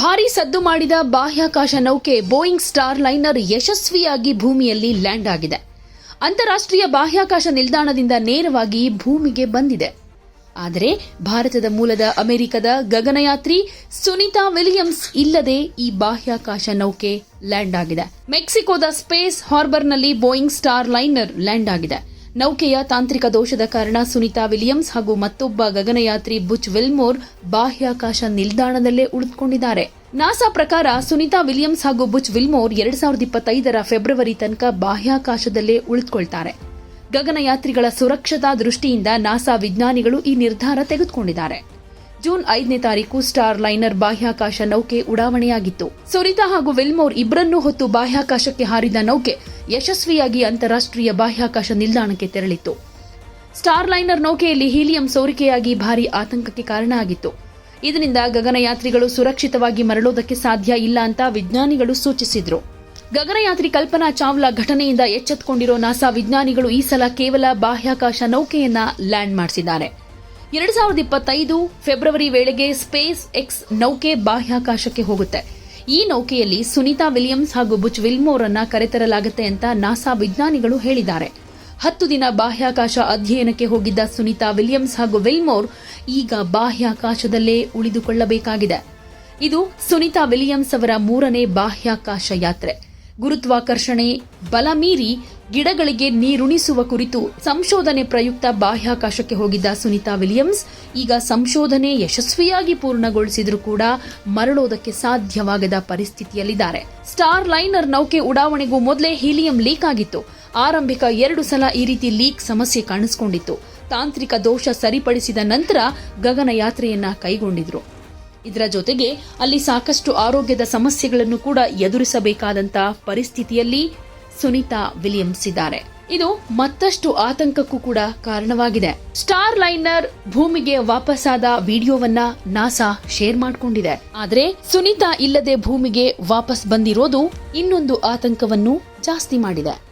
ಭಾರಿ ಸದ್ದು ಮಾಡಿದ ಬಾಹ್ಯಾಕಾಶ ನೌಕೆ ಬೋಯಿಂಗ್ ಸ್ಟಾರ್ ಲೈನರ್ ಯಶಸ್ವಿಯಾಗಿ ಭೂಮಿಯಲ್ಲಿ ಲ್ಯಾಂಡ್ ಆಗಿದೆ. ಅಂತಾರಾಷ್ಟ್ರೀಯ ಬಾಹ್ಯಾಕಾಶ ನಿಲ್ದಾಣದಿಂದ ನೇರವಾಗಿ ಭೂಮಿಗೆ ಬಂದಿದೆ. ಆದರೆ ಭಾರತದ ಮೂಲದ ಅಮೆರಿಕದ ಗಗನಯಾತ್ರಿ ಸುನೀತಾ ವಿಲಿಯಮ್ಸ್ ಇಲ್ಲದೆ ಈ ಬಾಹ್ಯಾಕಾಶ ನೌಕೆ ಲ್ಯಾಂಡ್ ಆಗಿದೆ. ಮೆಕ್ಸಿಕೋದ ಸ್ಪೇಸ್ ಹಾರ್ಬರ್ನಲ್ಲಿ ಬೋಯಿಂಗ್ ಸ್ಟಾರ್ ಲೈನರ್ ಲ್ಯಾಂಡ್ ಆಗಿದೆ. ನೌಕೆಯ ತಾಂತ್ರಿಕ ದೋಷದ ಕಾರಣ ಸುನೀತಾ ವಿಲಿಯಮ್ಸ್ ಹಾಗೂ ಮತ್ತೊಬ್ಬ ಗಗನಯಾತ್ರಿ ಬುಚ್ ವಿಲ್ಮೋರ್ ಬಾಹ್ಯಾಕಾಶ ನಿಲ್ದಾಣದಲ್ಲೇ ಉಳಿದುಕೊಂಡಿದ್ದಾರೆ. ನಾಸಾ ಪ್ರಕಾರ ಸುನೀತಾ ವಿಲಿಯಮ್ಸ್ ಹಾಗೂ ಬುಚ್ ವಿಲ್ಮೋರ್ ಎರಡ್ ಸಾವಿರದ ಇಪ್ಪತ್ತೈದರ ಫೆಬ್ರವರಿ ತನಕ ಬಾಹ್ಯಾಕಾಶದಲ್ಲೇ ಉಳಿದುಕೊಳ್ತಾರೆ. ಗಗನಯಾತ್ರಿಗಳ ಸುರಕ್ಷತಾ ದೃಷ್ಟಿಯಿಂದ ನಾಸಾ ವಿಜ್ಞಾನಿಗಳು ಈ ನಿರ್ಧಾರ ತೆಗೆದುಕೊಂಡಿದ್ದಾರೆ. ಜೂನ್ ಐದನೇ ತಾರೀಕು ಸ್ಟಾರ್ ಲೈನರ್ ಬಾಹ್ಯಾಕಾಶ ನೌಕೆ ಉಡಾವಣೆಯಾಗಿತ್ತು. ಸುನಿತಾ ಹಾಗೂ ವಿಲ್ಮೋರ್ ಇಬ್ಬರನ್ನೂ ಹೊತ್ತು ಬಾಹ್ಯಾಕಾಶಕ್ಕೆ ಹಾರಿದ ನೌಕೆ ಯಶಸ್ವಿಯಾಗಿ ಅಂತಾರಾಷ್ಟ್ರೀಯ ಬಾಹ್ಯಾಕಾಶ ನಿಲ್ದಾಣಕ್ಕೆ ತೆರಳಿತ್ತು. ಸ್ಟಾರ್ ಲೈನರ್ ನೌಕೆಯಲ್ಲಿ ಹೀಲಿಯಂ ಸೋರಿಕೆಯಾಗಿ ಭಾರೀ ಆತಂಕಕ್ಕೆ ಕಾರಣ ಆಗಿತ್ತು. ಇದರಿಂದ ಗಗನಯಾತ್ರಿಗಳು ಸುರಕ್ಷಿತವಾಗಿ ಮರಳೋದಕ್ಕೆ ಸಾಧ್ಯ ಇಲ್ಲ ಅಂತ ವಿಜ್ಞಾನಿಗಳು ಸೂಚಿಸಿದ್ರು. ಗಗನಯಾತ್ರಿ ಕಲ್ಪನಾ ಚಾವ್ಲಾ ಘಟನೆಯಿಂದ ಎಚ್ಚೆತ್ತುಕೊಂಡಿರೋ ನಾಸಾ ವಿಜ್ಞಾನಿಗಳು ಈ ಸಲ ಕೇವಲ ಬಾಹ್ಯಾಕಾಶ ನೌಕೆಯನ್ನ ಲ್ಯಾಂಡ್ ಮಾಡಿಸಿದ್ದಾರೆ. ಎರಡ್ ಸಾವಿರದ ಇಪ್ಪತ್ತೈದು ಫೆಬ್ರವರಿ ವೇಳೆಗೆ ಸ್ಪೇಸ್ ಎಕ್ಸ್ ನೌಕೆ ಬಾಹ್ಯಾಕಾಶಕ್ಕೆ ಹೋಗುತ್ತೆ. ಈ ನೌಕೆಯಲ್ಲಿ ಸುನೀತಾ ವಿಲಿಯಮ್ಸ್ ಹಾಗೂ ಬುಚ್ ವಿಲ್ಮೋರ್ ಅನ್ನ ಕರೆತರಲಾಗುತ್ತೆ ಅಂತ ನಾಸಾ ವಿಜ್ಞಾನಿಗಳು ಹೇಳಿದ್ದಾರೆ. ಹತ್ತು ದಿನ ಬಾಹ್ಯಾಕಾಶ ಅಧ್ಯಯನಕ್ಕೆ ಹೋಗಿದ್ದ ಸುನೀತಾ ವಿಲಿಯಮ್ಸ್ ಹಾಗೂ ವಿಲ್ಮೋರ್ ಈಗ ಬಾಹ್ಯಾಕಾಶದಲ್ಲೇ ಉಳಿದುಕೊಳ್ಳಬೇಕಾಗಿದೆ. ಇದು ಸುನೀತಾ ವಿಲಿಯಮ್ಸ್ ಅವರ ಮೂರನೇ ಬಾಹ್ಯಾಕಾಶ ಯಾತ್ರೆ. ಗುರುತ್ವಾಕರ್ಷಣೆ, ಬಲ ಮೀರಿ, ಗಿಡಗಳಿಗೆ ನೀರುಣಿಸುವ ಕುರಿತು ಸಂಶೋಧನೆ ಪ್ರಯುಕ್ತ ಬಾಹ್ಯಾಕಾಶಕ್ಕೆ ಹೋಗಿದ್ದ ಸುನೀತಾ ವಿಲಿಯಮ್ಸ್ ಈಗ ಸಂಶೋಧನೆ ಯಶಸ್ವಿಯಾಗಿ ಪೂರ್ಣಗೊಳಿಸಿದರೂ ಕೂಡ ಮರಳೋದಕ್ಕೆ ಸಾಧ್ಯವಾಗದ ಪರಿಸ್ಥಿತಿಯಲ್ಲಿದ್ದಾರೆ. ಸ್ಟಾರ್ ಲೈನರ್ ನೌಕೆ ಉಡಾವಣೆಗೂ ಮೊದಲೇ ಹೀಲಿಯಂ ಲೀಕ್ ಆಗಿತ್ತು. ಆರಂಭಿಕ ಎರಡು ಸಲ ಈ ರೀತಿ ಲೀಕ್ ಸಮಸ್ಯೆ ಕಾಣಿಸಿಕೊಂಡಿತ್ತು. ತಾಂತ್ರಿಕ ದೋಷ ಸರಿಪಡಿಸಿದ ನಂತರ ಗಗನಯಾತ್ರೆಯನ್ನ ಕೈಗೊಂಡಿದ್ರು. ಇದರ ಜೊತೆಗೆ ಅಲ್ಲಿ ಸಾಕಷ್ಟು ಆರೋಗ್ಯದ ಸಮಸ್ಯೆಗಳನ್ನು ಕೂಡ ಎದುರಿಸಬೇಕಾದಂತ ಪರಿಸ್ಥಿತಿಯಲ್ಲಿ ಸುನೀತಾ ವಿಲಿಯಮ್ಸ್ ಇದ್ದಾರೆ. ಇದು ಮತ್ತಷ್ಟು ಆತಂಕಕ್ಕೂ ಕೂಡ ಕಾರಣವಾಗಿದೆ. ಸ್ಟಾರ್ ಲೈನರ್ ಭೂಮಿಗೆ ವಾಪಸ್ಸಾದ ವಿಡಿಯೋವನ್ನ ನಾಸಾ ಶೇರ್ ಮಾಡಿಕೊಂಡಿದೆ. ಆದ್ರೆ ಸುನೀತಾ ಇಲ್ಲದೆ ಭೂಮಿಗೆ ವಾಪಸ್ ಬಂದಿರೋದು ಇನ್ನೊಂದು ಆತಂಕವನ್ನು ಜಾಸ್ತಿ ಮಾಡಿದೆ.